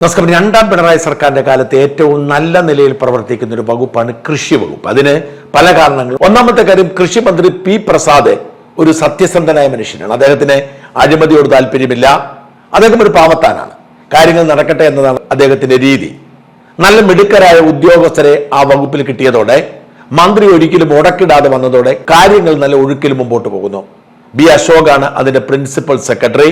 നമസ്കാരം. രണ്ടാം പിണറായി സർക്കാരിന്റെ കാലത്ത് ഏറ്റവും നല്ല നിലയിൽ പ്രവർത്തിക്കുന്ന ഒരു വകുപ്പാണ് കൃഷി വകുപ്പ്. അതിന് പല കാരണങ്ങൾ. ഒന്നാമത്തെ കാര്യം കൃഷി മന്ത്രി പി പ്രസാദ് ഒരു സത്യസന്ധനായ മനുഷ്യനാണ്. അദ്ദേഹത്തിന് അഴിമതിയോട് താല്പര്യമില്ല. അദ്ദേഹം ഒരു പാവത്താനാണ്. കാര്യങ്ങൾ നടക്കട്ടെ എന്നതാണ് അദ്ദേഹത്തിന്റെ രീതി. നല്ല മിടുക്കരായ ഉദ്യോഗസ്ഥരെ ആ വകുപ്പിൽ കിട്ടിയതോടെ മന്ത്രി ഒരിക്കലും ഉടക്കിടാതെ വന്നതോടെ കാര്യങ്ങൾ നല്ല ഒഴുക്കിൽ മുമ്പോട്ട് പോകുന്നു. ബി അശോകാണ് അതിന്റെ പ്രിൻസിപ്പൽ സെക്രട്ടറി.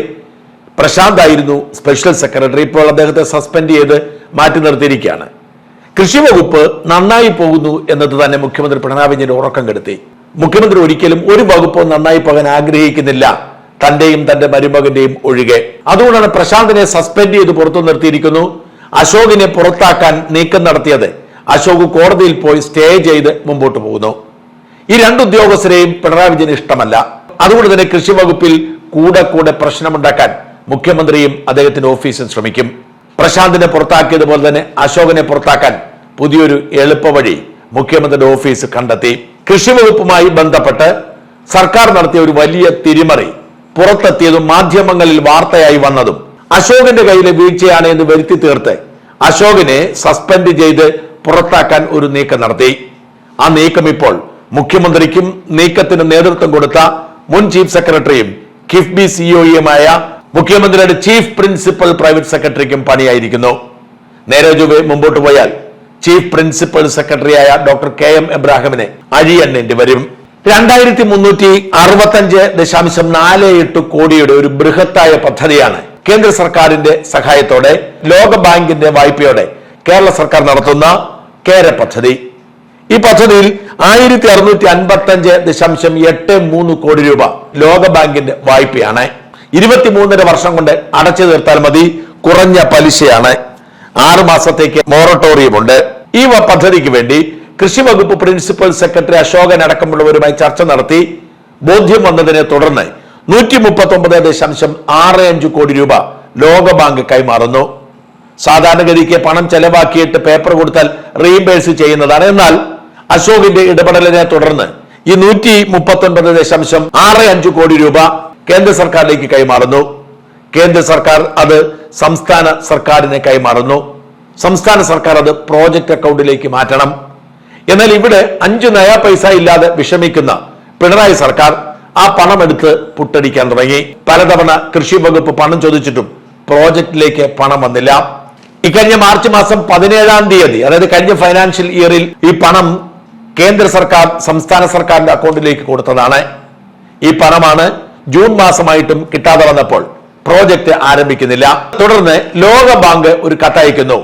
പ്രശാന്ത് ആയിരുന്നു സ്പെഷ്യൽ സെക്രട്ടറി ഇപ്പോൾ അദ്ദേഹത്തെ സസ്പെൻഡ് ചെയ്ത് മാറ്റി നിർത്തിയിരിക്കുകയാണ്. കൃഷി വകുപ്പ് നന്നായി പോകുന്നു എന്നത് തന്നെ മുഖ്യമന്ത്രി പിണറായി വിജയൻ ഉറക്കം കെടുത്തി. മുഖ്യമന്ത്രി ഒരിക്കലും ഒരു വകുപ്പ് നന്നായി പോകാൻ ആഗ്രഹിക്കുന്നില്ല. തന്റെയും തന്റെ മരുമകന്റെയും ഒഴികെ. അതുകൊണ്ടാണ് പ്രശാന്തിനെ സസ്പെൻഡ് ചെയ്ത് പുറത്തു നിർത്തിയിരിക്കുന്നു. അശോകിനെ പുറത്താക്കാൻ നീക്കം നടത്തിയത്. അശോക് കോടതിയിൽ പോയി സ്റ്റേ ചെയ്ത് മുമ്പോട്ട് പോകുന്നു. ഈ രണ്ട് ഉദ്യോഗസ്ഥരെയും പിണറായി വിജയൻ ഇഷ്ടമല്ല. അതുകൊണ്ട് തന്നെ കൃഷി വകുപ്പിൽ കൂടെ കൂടെ പ്രശ്നമുണ്ടാക്കാൻ മുഖ്യമന്ത്രിയും അദ്ദേഹത്തിന്റെ ഓഫീസും ശ്രമിക്കും. പ്രശാന്തിനെ പുറത്താക്കിയതുപോലെ തന്നെ അശോകനെ പുറത്താക്കാൻ പുതിയൊരു എളുപ്പവഴി മുഖ്യമന്ത്രിയുടെ ഓഫീസ് കണ്ടെത്തി. കൃഷി വകുപ്പുമായി ബന്ധപ്പെട്ട് സർക്കാർ നടത്തിയ ഒരു വലിയ തിരിമറി പുറത്തെത്തിയതും മാധ്യമങ്ങളിൽ വാർത്തയായി വന്നതും അശോകന്റെ കയ്യിലെ വീഴ്ചയാണ് എന്ന് വരുത്തി തീർത്ത് അശോകനെ സസ്പെൻഡ് ചെയ്ത് പുറത്താക്കാൻ ഒരു നീക്കം നടത്തി. ആ നീക്കം ഇപ്പോൾ മുഖ്യമന്ത്രിക്കും നീക്കത്തിന് നേതൃത്വം കൊടുത്ത മുൻ ചീഫ് സെക്രട്ടറിയും കിഫ്ബി സിഇഒയുമായ മുഖ്യമന്ത്രിയുടെ ചീഫ് പ്രിൻസിപ്പൽ പ്രൈവറ്റ് സെക്രട്ടറിക്കും പണിയായിരിക്കുന്നു. നേരെ മുമ്പോട്ട് പോയാൽ ചീഫ് പ്രിൻസിപ്പൽ സെക്രട്ടറിയായ ഡോക്ടർ കെ എം എബ്രാഹിമിനെ അഴിയണ്ണേണ്ടി വരും. രണ്ടായിരത്തി മുന്നൂറ്റി അറുപത്തഞ്ച് ദശാംശം നാല് എട്ട് കോടിയുടെ ഒരു ബൃഹത്തായ പദ്ധതിയാണ് കേന്ദ്ര സർക്കാരിന്റെ സഹായത്തോടെ ലോക ബാങ്കിന്റെ വായ്പയോടെ കേരള സർക്കാർ നടത്തുന്ന കേര പദ്ധതി. ഈ പദ്ധതിയിൽ ആയിരത്തി അറുന്നൂറ്റി അൻപത്തി അഞ്ച് ദശാംശം എട്ട് മൂന്ന് കോടി രൂപ ലോക ബാങ്കിന്റെ വായ്പയാണ്. ഇരുപത്തിമൂന്നര വർഷം കൊണ്ട് അടച്ചു തീർത്താൽ മതി. കുറഞ്ഞ പലിശയാണ്. ആറു മാസത്തേക്ക് മോറട്ടോറിയം ഉണ്ട് ഈ പദ്ധതിക്ക് വേണ്ടി കൃഷി വകുപ്പ് പ്രിൻസിപ്പൽ സെക്രട്ടറി അശോകൻ അടക്കമുള്ളവരുമായി ചർച്ച നടത്തി. ബോധ്യം വന്നതിനെ തുടർന്ന് നൂറ്റി മുപ്പത്തി ഒമ്പത് ദശാംശം ആറ് അഞ്ച് കോടി രൂപ ലോകബാങ്ക് കൈമാറുന്നു. സാധാരണഗതിക്ക് പണം ചെലവാക്കിയിട്ട് പേപ്പർ കൊടുത്താൽ റീഇംബേഴ്സ് ചെയ്യുന്നതാണ്. എന്നാൽ അശോകിന്റെ ഇടപെടലിനെ തുടർന്ന് ഈ നൂറ്റി മുപ്പത്തി ഒൻപത് ദശാംശം ആറ് അഞ്ച് കോടി രൂപ കേന്ദ്ര സർക്കാരിലേക്ക് കൈമാറുന്നു. കേന്ദ്ര സർക്കാർ അത് സംസ്ഥാന സർക്കാരിനെ കൈമാറുന്നു. സംസ്ഥാന സർക്കാർ അത് പ്രോജക്റ്റ് അക്കൗണ്ടിലേക്ക് മാറ്റണം. എന്നാൽ ഇവിടെ അഞ്ചു നയ പൈസ ഇല്ലാതെ വിഷമിക്കുന്ന പിണറായി സർക്കാർ ആ പണം എടുത്ത് പുട്ടടിക്കാൻ തുടങ്ങി. പലതവണ കൃഷി വകുപ്പ് പണം ചോദിച്ചിട്ടും പ്രോജക്റ്റിലേക്ക് പണം വന്നില്ല. ഇക്കഴിഞ്ഞ മാർച്ച് മാസം പതിനേഴാം തീയതി അതായത് കഴിഞ്ഞ ഫൈനാൻഷ്യൽ ഇയറിൽ ഈ പണം കേന്ദ്ര സർക്കാർ സംസ്ഥാന സർക്കാരിന്റെ അക്കൗണ്ടിലേക്ക് കൊടുത്തതാണ്. ഈ പണമാണ് ജൂൺ മാസമായിട്ടും കിട്ടാതെ വന്നപ്പോൾ പ്രോജക്റ്റ് ആരംഭിക്കുന്നില്ല. തുടർന്ന് ലോകബാങ്ക് ഒരു കത്തയക്കുന്നു.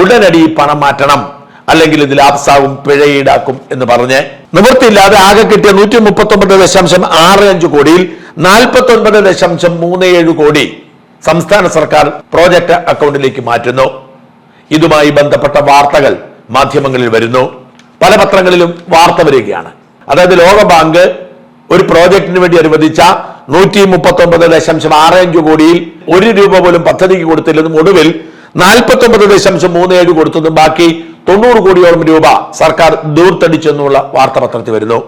ഉടനടി പണം മാറ്റണം. അല്ലെങ്കിൽ ഇത് ലാപ്സാവും പിഴ ഈടാക്കും എന്ന് പറഞ്ഞ് നിവൃത്തിയില്ലാതെ ആകെ കിട്ടിയ നൂറ്റി മുപ്പത്തി ഒമ്പത് ദശാംശം ആറ് അഞ്ച് കോടിയിൽ നാൽപ്പത്തി ഒൻപത് ദശാംശം മൂന്ന് ഏഴ് കോടി സംസ്ഥാന സർക്കാർ പ്രോജക്റ്റ് അക്കൗണ്ടിലേക്ക് മാറ്റുന്നു. ഇതുമായി ബന്ധപ്പെട്ട വാർത്തകൾ മാധ്യമങ്ങളിൽ വരുന്നു. പല പത്രങ്ങളിലും വാർത്ത വരികയാണ്. അതായത് ലോകബാങ്ക് ഒരു പ്രോജക്റ്റിന് വേണ്ടി അനുവദിച്ച നൂറ്റി മുപ്പത്തി ഒമ്പത് ദശാംശം ആറ് അഞ്ച് കോടിയിൽ ഒരു രൂപ പോലും പദ്ധതിക്ക് കൊടുത്തില്ലെന്നും ഒടുവിൽ നാൽപ്പത്തി ഒമ്പത് ദശാംശം മൂന്ന് ഏഴ് കൊടുത്തതും ബാക്കി തൊണ്ണൂറ് കോടിയോളം രൂപ സർക്കാർ ദൂർത്തടിച്ചെന്നുള്ള വാർത്ത പത്രത്തിൽ വരുന്നു.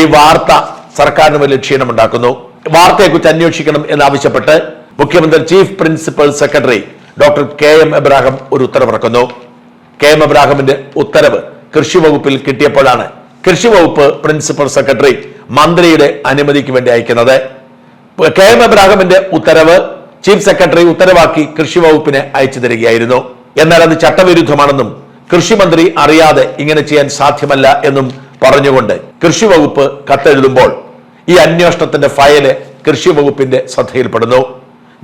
ഈ വാർത്ത സർക്കാരിന് വലിയ ക്ഷീണമുണ്ടാക്കുന്നു. വാർത്തയെക്കുറിച്ച് അന്വേഷിക്കണം എന്നാവശ്യപ്പെട്ട് മുഖ്യമന്ത്രി chief principal secretary doctor K M Ebrahim ഒരു ഉത്തരവിറക്കുന്നു. കെ എം എബ്രാഹിമിന്റെ ഉത്തരവ് കൃഷി വകുപ്പിൽ കിട്ടിയപ്പോഴാണ് കൃഷി വകുപ്പ് പ്രിൻസിപ്പൽ സെക്രട്ടറി മന്ത്രിയുടെ അനുമതിക്ക് വേണ്ടി അയക്കുന്നത്. കെ എം എബ്രാഹിമിന്റെ ഉത്തരവ് ചീഫ് സെക്രട്ടറി ഉത്തരവാക്കി കൃഷി വകുപ്പിന് അയച്ചു തരികയായിരുന്നു. എന്നാൽ അത് ചട്ടവിരുദ്ധമാണെന്നും കൃഷിമന്ത്രി അറിയാതെ ഇങ്ങനെ ചെയ്യാൻ സാധ്യമല്ല എന്നും പറഞ്ഞുകൊണ്ട് കൃഷി വകുപ്പ് കത്തെഴുതുമ്പോൾ ഈ അന്വേഷണത്തിന്റെ ഫയൽ കൃഷി വകുപ്പിന്റെ ശ്രദ്ധയിൽപ്പെടുന്നു.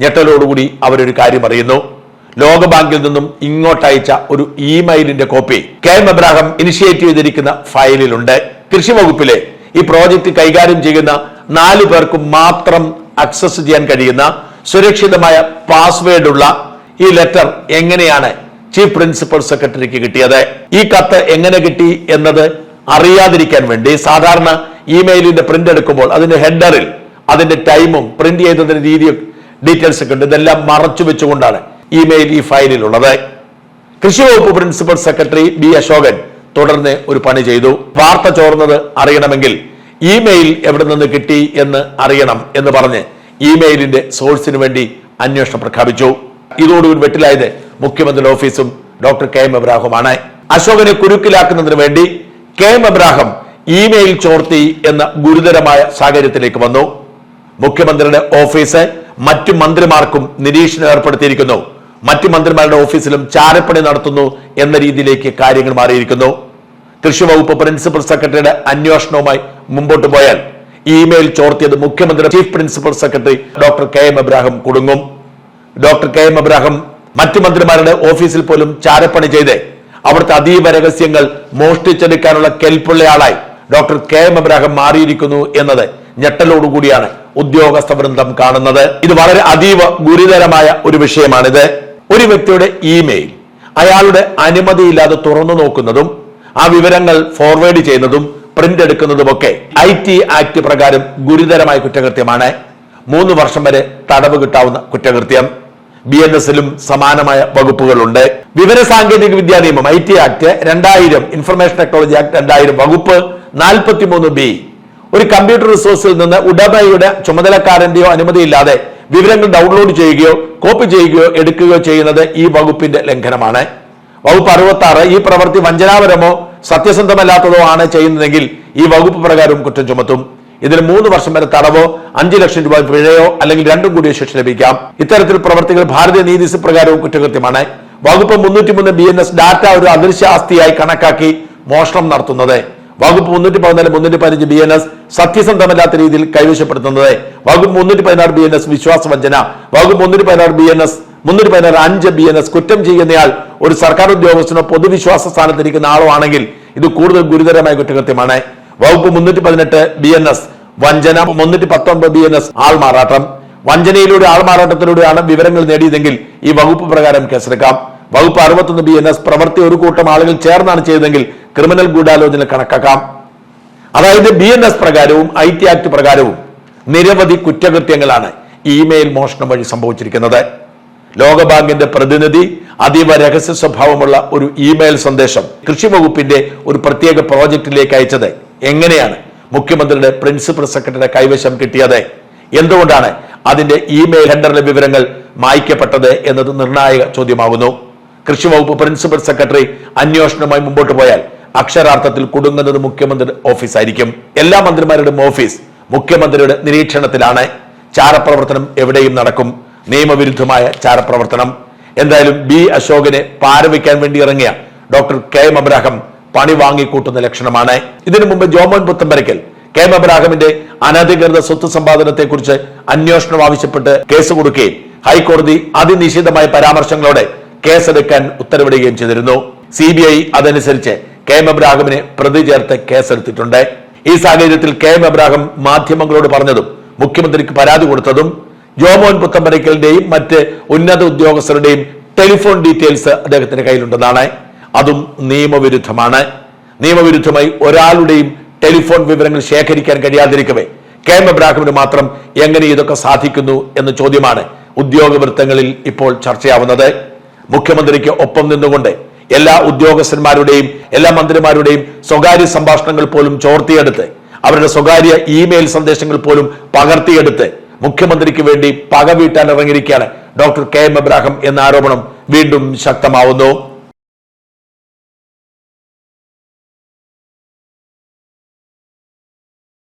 ഞെട്ടലോടുകൂടി അവരൊരു കാര്യം അറിയുന്നു. ലോകബാങ്കിൽ നിന്നും ഇങ്ങോട്ടയച്ച ഒരു ഇമെയിലിന്റെ copy K M Ebrahim initiate ചെയ്തിരിക്കുന്ന ഫയലിലുണ്ട്. കൃഷി വകുപ്പിലെ ഈ പ്രോജക്റ്റ് കൈകാര്യം ചെയ്യുന്ന നാലു പേർക്കും മാത്രം അക്സസ് ചെയ്യാൻ കഴിയുന്ന സുരക്ഷിതമായ പാസ്വേഡ് ഉള്ള ഈ ലെറ്റർ എങ്ങനെയാണ് ചീഫ് പ്രിൻസിപ്പൽ സെക്രട്ടറിക്ക് കിട്ടിയത്? ഈ കത്ത് എങ്ങനെ കിട്ടി എന്നത് അറിയാതിരിക്കാൻ വേണ്ടി സാധാരണ ഇമെയിലിന്റെ പ്രിന്റ് എടുക്കുമ്പോൾ അതിന്റെ ഹെഡറിൽ അതിന്റെ ടൈമും പ്രിന്റ് ചെയ്തതിന്റെ രീതിയും ഡീറ്റെയിൽസ് ഒക്കെ ഉണ്ട്. ഇതെല്ലാം മറച്ചു വെച്ചുകൊണ്ടാണ് ഇമെയിൽ ഈ ഫയലിൽ ഉള്ളത് കൃഷി വകുപ്പ് പ്രിൻസിപ്പൽ സെക്രട്ടറി ബി അശോകൻ തുടർന്ന് ഒരു പണി ചെയ്തു. വാർത്ത ചോർന്നത് അറിയണമെങ്കിൽ ഇമെയിൽ എവിടെ നിന്ന് കിട്ടി എന്ന് അറിയണം എന്ന് പറഞ്ഞ് ഇമെയിലിന്റെ സോഴ്സിന് വേണ്ടി അന്വേഷണം പ്രഖ്യാപിച്ചു. ഇതോടുകൂടി വെട്ടിലായത് മുഖ്യമന്ത്രിയുടെ ഓഫീസും ഡോക്ടർ കെ എം എബ്രാഹുമാണ്. അശോകനെ കുരുക്കിലാക്കുന്നതിന് വേണ്ടി കെ എം എബ്രാഹം ഇമെയിൽ ചോർത്തി എന്ന ഗുരുതരമായ സാഹചര്യത്തിലേക്ക് വന്നു. മുഖ്യമന്ത്രിയുടെ ഓഫീസ് മറ്റു മന്ത്രിമാർക്കും നിരീക്ഷണം ഏർപ്പെടുത്തിയിരിക്കുന്നു. മറ്റു മന്ത്രിമാരുടെ ഓഫീസിലും ചാരപ്പണി നടത്തുന്നു എന്ന രീതിയിലേക്ക് കാര്യങ്ങൾ മാറിയിരിക്കുന്നു. കൃഷി വകുപ്പ് പ്രിൻസിപ്പൽ സെക്രട്ടറിയുടെ അന്വേഷണവുമായി മുമ്പോട്ട് പോയാൽ ഇമെയിൽ ചോർത്തിയത് മുഖ്യമന്ത്രി chief principal secretary doctor K M Ebrahim കുടുങ്ങും. ഡോക്ടർ കെ എം എബ്രാഹിം മറ്റു മന്ത്രിമാരുടെ ഓഫീസിൽ പോലും ചാരപ്പണി ചെയ്ത്. അവിടുത്തെ അതീവ രഹസ്യങ്ങൾ മോഷ്ടിച്ചെടുക്കാനുള്ള കെൽപ്പുള്ളയാളായി ഡോക്ടർ കെ എം എബ്രാഹിം മാറിയിരിക്കുന്നു എന്നത് ഞെട്ടലോടുകൂടിയാണ് ഉദ്യോഗസ്ഥ വൃന്ദം കാണുന്നത്. ഇത് വളരെ അതീവ ഗുരുതരമായ ഒരു വിഷയമാണിത്. ഒരു വ്യക്തിയുടെ ഇമെയിൽ അയാളുടെ അനുമതിയില്ലാതെ തുറന്നു നോക്കുന്നതും ആ വിവരങ്ങൾ ഫോർവേഡ് ചെയ്യുന്നതും പ്രിന്റ് എടുക്കുന്നതുമൊക്കെ ഐ ടി ആക്ട് പ്രകാരം ഗുരുതരമായ കുറ്റകൃത്യമാണ്. മൂന്ന് വർഷം വരെ തടവ് കിട്ടാവുന്ന കുറ്റകൃത്യം. ബി എൻ എസിലും സമാനമായ വകുപ്പുകളുണ്ട്. വിവര സാങ്കേതിക വിദ്യാ നിയമം ഐ ടി ആക്ട് രണ്ടായിരം ഇൻഫർമേഷൻ ടെക്നോളജി ആക്ട് രണ്ടായിരം വകുപ്പ് നാൽപ്പത്തിമൂന്ന് ബി ഒരു കമ്പ്യൂട്ടർ റിസോഴ്സിൽ നിന്ന് ഉടമയുടെ ചുമതലക്കാരന്റെയോ അനുമതിയില്ലാതെ വിവരങ്ങൾ ഡൗൺലോഡ് ചെയ്യുകയോ കോപ്പി ചെയ്യുകയോ എടുക്കുകയോ ചെയ്യുന്നത് ഈ വകുപ്പിന്റെ ലംഘനമാണ്. വകുപ്പ് അറുപത്തി ആറ് ഈ പ്രവൃത്തി വഞ്ചനാപരമോ സത്യസന്ധമല്ലാത്തതോ ആണ് ചെയ്യുന്നതെങ്കിൽ ഈ വകുപ്പ് പ്രകാരം കുറ്റം ചുമത്തും. ഇതിന് മൂന്ന് വർഷം വരെ തടവോ അഞ്ചു ലക്ഷം രൂപ പിഴയോ അല്ലെങ്കിൽ രണ്ടും കൂടിയ ശിക്ഷ ലഭിക്കാം. ഇത്തരത്തിൽ പ്രവർത്തികൾ ഭാരതീയ നീതി പ്രകാരവും കുറ്റകൃത്യമാണ്. വകുപ്പ് മുന്നൂറ്റി മൂന്ന് ബി എൻ എസ് ഡാറ്റ ഒരു അദൃശ്യ ആസ്തിയായി കണക്കാക്കി മോഷണം നടത്തുന്നത്. വകുപ്പ് മുന്നൂറ്റി പതിനാല് മുന്നൂറ്റി പതിനഞ്ച് ബി എൻ എസ് സത്യസന്ധമല്ലാത്ത രീതിയിൽ കൈവശപ്പെടുത്തുന്നത്. വകുപ്പ് മുന്നൂറ്റി പതിനാറ് ബി എൻ എസ് വിശ്വാസവഞ്ചന. വകുപ്പ് മുന്നൂറ്റി പതിനാറ് ബി എൻ എസ് മുന്നൂറ്റി പതിനാറ് അഞ്ച് ബി എൻ എസ് കുറ്റം ചെയ്യുന്നയാൾ ഒരു സർക്കാർ ഉദ്യോഗസ്ഥനോ പൊതുവിശ്വാസ സ്ഥാനത്തിരിക്കുന്ന ആളോ ആണെങ്കിൽ ഇത് കൂടുതൽ ഗുരുതരമായ കുറ്റകൃത്യമാണ്. വകുപ്പ് മുന്നൂറ്റി പതിനെട്ട് ബി എൻ എസ് വഞ്ചന മുന്നൂറ്റി പത്തൊമ്പത് ബി എൻ എസ് ആൾമാറാട്ടം. വഞ്ചനയിലൂടെ ആൾമാറാട്ടത്തിലൂടെയാണ് വിവരങ്ങൾ നേടിയതെങ്കിൽ ഈ വകുപ്പ് പ്രകാരം കേസെടുക്കാം. വകുപ്പ് അറുപത്തൊന്ന് ബി എൻ എസ് പ്രവൃത്തി ഒരു കൂട്ടം ആളുകൾ ചേർന്നാണ് ചെയ്തതെങ്കിൽ ക്രിമിനൽ ഗൂഢാലോചന കണക്കാക്കാം. അതായത് ബി എൻ എസ് പ്രകാരവും ഐ ടി ആക്ട് പ്രകാരവും നിരവധി കുറ്റകൃത്യങ്ങളാണ് ഇമെയിൽ മോഷണം വഴി സംഭവിച്ചിരിക്കുന്നത്. ലോകബാങ്കിന്റെ പ്രതിനിധി അതീവ രഹസ്യ സ്വഭാവമുള്ള ഒരു ഇമെയിൽ സന്ദേശം കൃഷി വകുപ്പിന്റെ ഒരു പ്രത്യേക പ്രോജക്റ്റിലേക്ക് അയച്ചത് എങ്ങനെയാണ് മുഖ്യമന്ത്രിയുടെ പ്രിൻസിപ്പൽ സെക്രട്ടറിയുടെ കൈവശം കിട്ടിയത്? എന്തുകൊണ്ടാണ് അതിന്റെ ഇമെയിൽ ഹെൻഡറിലെ വിവരങ്ങൾ മായ്ക്കപ്പെട്ടത് എന്നത് നിർണായക ചോദ്യമാകുന്നു. കൃഷി വകുപ്പ് പ്രിൻസിപ്പൽ സെക്രട്ടറി അന്വേഷണവുമായി മുമ്പോട്ട് പോയാൽ അക്ഷരാർത്ഥത്തിൽ കുടുങ്ങുന്നത് മുഖ്യമന്ത്രിയുടെ ഓഫീസായിരിക്കും എല്ലാ മന്ത്രിമാരുടെയും ഓഫീസ് മുഖ്യമന്ത്രിയുടെ നിരീക്ഷണത്തിലാണ്. ചാരപ്രവർത്തനം എവിടെയും നടക്കും. നിയമവിരുദ്ധമായ ചാരപ്രവർത്തനം. എന്തായാലും ബി അശോകനെ പാരവയ്ക്കാൻ വേണ്ടി ഇറങ്ങിയ ഡോക്ടർ കെ എം അബ്രാഹം പണി വാങ്ങിക്കൂട്ടുന്ന ലക്ഷണമാണ്. ഇതിനു മുമ്പ് ജോമോൻ പുത്തമ്പരക്കൽ കെ എം അബ്രാഹമിന്റെ അനധികൃത സ്വത്ത് സമ്പാദനത്തെക്കുറിച്ച് അന്വേഷണം ആവശ്യപ്പെട്ട് കേസ് കൊടുക്കുകയും ഹൈക്കോടതി അതിനിശ്ചിതമായ പരാമർശങ്ങളോടെ കേസെടുക്കാൻ ഉത്തരവിടുകയും ചെയ്തിരുന്നു. സി ബി ഐ അതനുസരിച്ച് കെ എം അബ്രാഹമിനെ പ്രതി ചേർത്ത് കേസെടുത്തിട്ടുണ്ട്. ഈ സാഹചര്യത്തിൽ കെ എം അബ്രാഹം മാധ്യമങ്ങളോട് പറഞ്ഞതും മുഖ്യമന്ത്രിക്ക് പരാതി കൊടുത്തതും ജോമോൻ പുത്തമ്പരക്കലിന്റെയും മറ്റ് ഉന്നത ഉദ്യോഗസ്ഥരുടെയും ടെലിഫോൺ ഡീറ്റെയിൽസ് അദ്ദേഹത്തിന്റെ കയ്യിലുണ്ടെന്നാണ്. അതും നിയമവിരുദ്ധമാണ്. നിയമവിരുദ്ധമായി ഒരാളുടെയും ടെലിഫോൺ വിവരങ്ങൾ ശേഖരിക്കാൻ കഴിയാതിരിക്കവേ കെ എം എബ്രാഹിമിന് മാത്രം എങ്ങനെ ഇതൊക്കെ സാധിക്കുന്നു എന്ന ചോദ്യമാണ് ഉദ്യോഗ വൃത്തങ്ങളിൽ ഇപ്പോൾ ചർച്ചയാവുന്നത്. മുഖ്യമന്ത്രിക്ക് ഒപ്പം നിന്നുകൊണ്ട് എല്ലാ ഉദ്യോഗസ്ഥന്മാരുടെയും എല്ലാ മന്ത്രിമാരുടെയും സ്വകാര്യ സംഭാഷണങ്ങൾ പോലും ചോർത്തിയെടുത്ത് അവരുടെ സ്വകാര്യ ഇമെയിൽ സന്ദേശങ്ങൾ പോലും പകർത്തിയെടുത്ത് മുഖ്യമന്ത്രിക്ക് വേണ്ടി പക വീട്ടാൻ ഇറങ്ങിയിരിക്കുകയാണ് ഡോക്ടർ കെ എം എബ്രാഹിം എന്ന ആരോപണം വീണ്ടും ശക്തമാവുന്നു.